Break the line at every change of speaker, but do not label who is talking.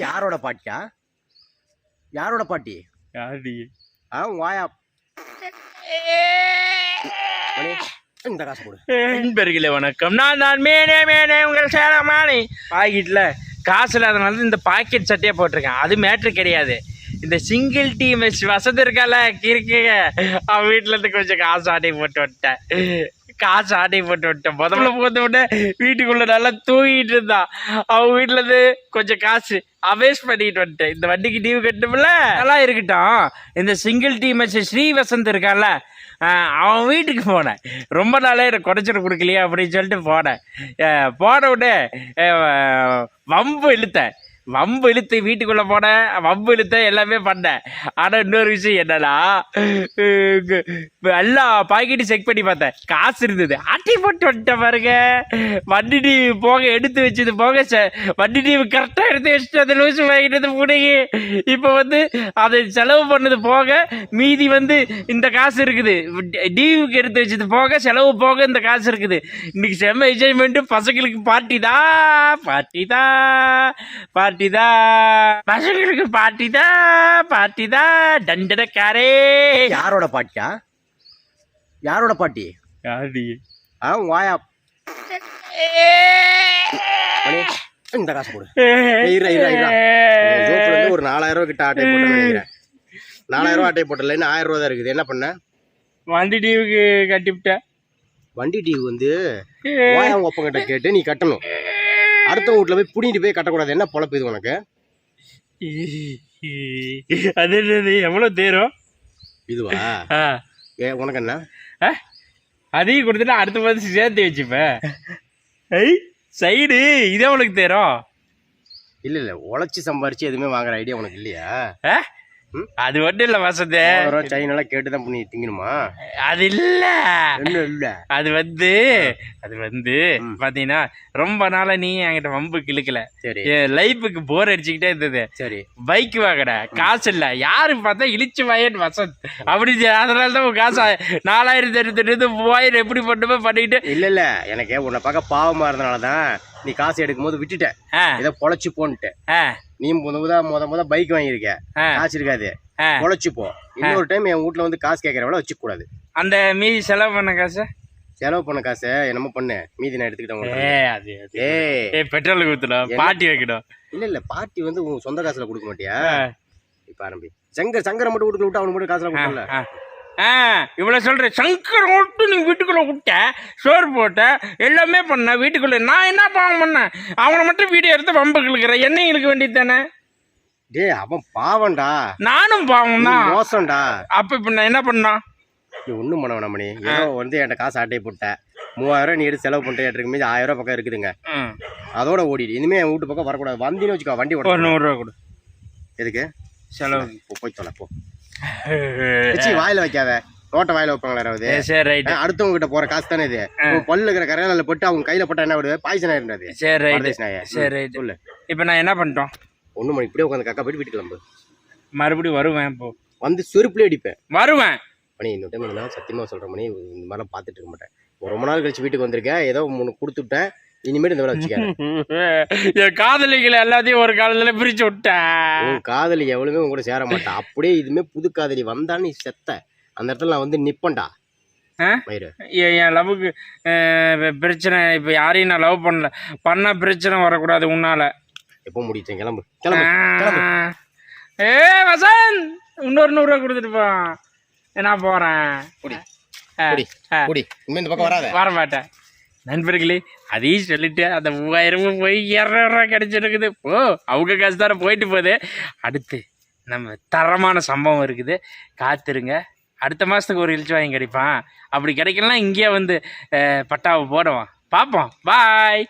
யாரோட பாட்டியா? யாரோட பாட்டி?
யாருடி?
ஆ வாயா. இந்த காசு கொடு.
நண்பர்களே வணக்கம். நான் நான் மேனே மேனே உங்கள் சேலமானி பாக்கெட்டில் காசு இல்லாதனால இந்த பாக்கெட் சட்டையை போட்டிருக்கேன். அது மேட்ரு கிடையாது. இந்த சிங்கிள் டீம் வசதி இருக்கால கிறுக்குங்க. அவன் வீட்டுல இருந்து கொஞ்சம் காசு ஆட்டை போட்டு விட்டேன் காசு ஆட்டை போட்டு விட்டேன். முதல்ல போத்த உடனே வீட்டுக்குள்ள நல்லா தூங்கிட்டு இருந்தான் அவன் வீட்டுல இருந்து கொஞ்சம் காசு அவேஸ்ட் பண்ணிட்டு வந்துட்டேன். இந்த வண்டிக்கு டியூ கட்டணும்ல? நல்லா இருக்கட்டும். இந்த சிங்கிள் டீம் ஸ்ரீ வசந்த் இருக்கான்ல அவன் வீட்டுக்கு போனேன். ரொம்ப நாளே எனக்கு குறைச்சிட கொடுக்கலையே அப்படின்னு சொல்லிட்டு போனேன். போன உடனே வம்பு இழுத்தேன். வம்பு இழுத்து வீட்டுக்குள்ளே போனேன் வம்பு இழுத்த எல்லாமே பண்ணேன் ஆனால் இன்னொரு விஷயம் என்னன்னா எல்லா பாக்கெட்டும் செக் பண்ணி பார்த்தேன். காசு இருந்தது. அட்டி போட்டு வந்துட்டேன் பாருங்க. வண்டி டிவி போக எடுத்து வச்சது போக செ- வண்டி டிவி கரெக்டாக எடுத்து வச்சுட்டு அதை லூசு வாங்கிட்டு வந்து இப்போ வந்து அதை செலவு பண்ணது போக மீதி வந்து இந்த காசு இருக்குது. டிவிக்கு எடுத்து வச்சது போக செலவு போக இந்த காசு இருக்குது. இன்னைக்கு செம்ம என்ஜாய்மெண்ட்டு பசங்களுக்கு பார்ட்டி தான் பார்ட்டி தான் பார்ட்டி தான் பசங்களுக்கு பார்ட்டி தான் பார்ட்டி தான் டண்டடக்காரே
யாரோட பாட்டியா? யாரோட பாட்டி?
யாருடி?
ஆ வாயா. இந்த காசு கொடு. இரு, இரு, இரு. உன் ஜோப்ல இருந்து ஒரு நாலாயிரம் ரூபாய் கிட்ட ஆட்டை போட்டேன்னு நினைக்கிறேன். நாலாயிரம் ரூபாய் ஆட்டை போட்டல இன்னும் ஆயிரம் ரூபா தான் இருக்குது. என்ன பண்ண?
வண்டி டிவிக்கு கட்டிவிட்டேன்
வண்டி டிவி வந்து வாயா உங்க அப்பா கிட்ட கேட்டு நீ கட்டணும். அடுத்த வீட்டுல போய் புடிங்கிட்டு போய் கட்டக்கூடாது. என்ன பொழப்பு இது உனக்கு?
அது என்னது? எவ்வளோ தேரும்?
இதுவா? ஏ உனக்கு என்ன?
அதையும் கொடுத்துட்டு அடுத்த மாதம் சேர்த்து வச்சுப்பேன். ஐ சைடு இதே உனக்கு தேரும்.
இல்ல இல்ல உழைச்சி சம்பாரிச்சு எதுவுமே வாங்குற ஐடியா உனக்கு இல்லையா?
ஆ? அது மட்டும் இல்லை வசந்த.
சைனெல்லாம் கேட்டு தான் பண்ணி திங்கணுமா
அது இல்ல.
இல்ல?
அது வந்து அது வந்து
ம்.
பாத்தீங்கன்னா ரொம்ப நாளா நீ என்கிட்ட வம்பு கிழக்கல
சரி.
லைஃபுக்கு போர் அடிச்சுக்கிட்டே இருந்தது.
சரி.
பைக் வாங்கட. காசு இல்ல. யாரு பார்த்தா இழிச்சு வாயன் வசந்த். அப்படி அதனால தான் உன் காசு நாலாயிரத்தி எண்ணூத்தி மூவாயிரம் எப்படி பண்ணுமோ பண்ணிட்டு
இல்ல இல்ல. எனக்கு உன்னை பார்க்க பாவமா இருந்தனாலதான் நீ காசு எடுக்கும் போது விட்டுட்டேன் ஏதோ பொழைச்சு போன்ட்டு.
ஆ,
நீ முத முத முத முத பைக் வாங்கியிருக்க. காசு இருக்காது. பொழைச்சு போ. இன்னொரு டைம் என் வீட்ல வந்து காசு கேட்கற வேலை வச்சுக்க கூடாது
அந்த மீதி செலவு பண்ண காசு?
செலவு பண்ண காசை என்னமோ பண்ணு. மீதி நான் எடுத்துக்கிட்டேன்
ஏ அது அது.
ஏய்.
ஏ பெட்ரோல் ஊத்தணும்
என்ன?
பாட்டி வைக்கணும்.
இல்ல இல்ல பார்ட்டி வந்து உன் சொந்த காசுல கொடுக்க மாட்டியா? இப்ப ஆரம்பி. சங்கர் சங்கரை மட்டும் வீட்டுக்குள்ள விட்டு அவனுக்கு மட்டும் காசுல கொடுக்கல
ஆ. இவ்வளவு சொல்ற சங்கர் மட்டும் நீ வீட்டுக்குள்ள விட்ட சோறு போட்ட எல்லாமே பண்ண வீட்டுக்குள்ள நான் என்ன பாவம் பண்ணேன் அவனை மட்டும் வீடியோ எடுத்து வம்பு கிழக்கிற என்ன இழுக்க வேண்டியது தானே?
டேய் அவன் பாவம்டா.
நானும் பாவம் தான்
மோசம்டா.
அப்ப இப்ப நான் என்ன பண்ணா
நீ ஒண்ணும் பண்ண வேணாம் மணி. ஏதோ வந்து என்கிட்ட காசு ஆட்டையை போட்ட. மூவாயிரம் நீ எடுத்து செலவு பண்ணிட்டு இருக்கு மீது ஆயிரம் பக்கம் இருக்குதுங்க. அதோட ஓடிடு. இனிமே என் வீட்டு பக்கம் வரக்கூடாது. வந்தின்னு வச்சுக்கோ வண்டி ஓட
நூறுரூவா கொடு.
எதுக்கு?
செலவு.
போய் தொலை போ. வாயில வைக்காத. நோட்டை வாயில வைப்பாங்களா யாராவது?
ஏ, சரி ரைட்டு
ஆ, அடுத்தவங்க கிட்ட போற காசு தானே இது பல்ல இருக்கிற கரையால போட்டு அவங்க கையில போட்டா என்ன விடுது பாய்ச்சனா இருந்தது
சரி
நாயே.
சரி
ம்,
ரைட்டு
சொல்லு.
இப்போ நான் என்ன பண்ணிட்டோம்?
ஒண்ணு மணி இப்படியே உட்காந்து கக்கா போயிட்டு வீட்டுக்கு கிளம்பு.
மறுபடியும் வருவேன் இப்போ.
வந்து செருப்புலேயே அடிப்பேன்.
வருவேன்.
மணி இந்த டைம் சத்தியமா சொல்றேன் மணி. இந்த மாதிரிலாம் பார்த்துட்டு இருக்க மாட்டேன். ரொம்ப நாள் கழிச்சு வீட்டுக்கு வந்திருக்கேன். ஏதோ மூணு கொடுத்து இனிமேல் இந்த வச்சுக்க
என் காதலிகளை எல்லாத்தையும் ஒரு காலத்துல பிரிச்சு விட்டேன்.
காதலி எவ்வளவுமே உன் கூட சேர மாட்டான் அப்படியே இதுமே புது காதலி வந்தா நீ செத்த. அந்த இடத்துல நான் வந்து
எ- என் லவ்வுக்கு பிரச்சனை இப்போ யாரையும் நான் லவ் பண்ணல. பண்ண பிரச்சனை வரக்கூடாது உன்னால.
எப்போ முடிச்சேன் கிளம்பு. கிளம்பு.
ஏ வசந்த்! இன்னொரு நூறுரூவா கொடுத்துட்டு போ. நான் போறேன்.
குடி குடி. குடி இந்த பக்கம் வராத.
வர மாட்டேன் நண்பர்களே அதையும் சொல்லிட்டு அந்த மூவாயிரமும் போய் இரநூறுவா கிடைச்சிருக்குது. ஓ அவங்க காசு தானே போயிட்டு போகுது. அடுத்து நம்ம தரமான சம்பவம் இருக்குது. காத்துருங்க. அடுத்த மாதத்துக்கு ஒரு இழிச்சு வாங்கி கிடைப்பான். அப்படி கிடைக்கலாம் இங்கேயே வந்து பட்டாவை போடுவான் பார்ப்போம். பாய்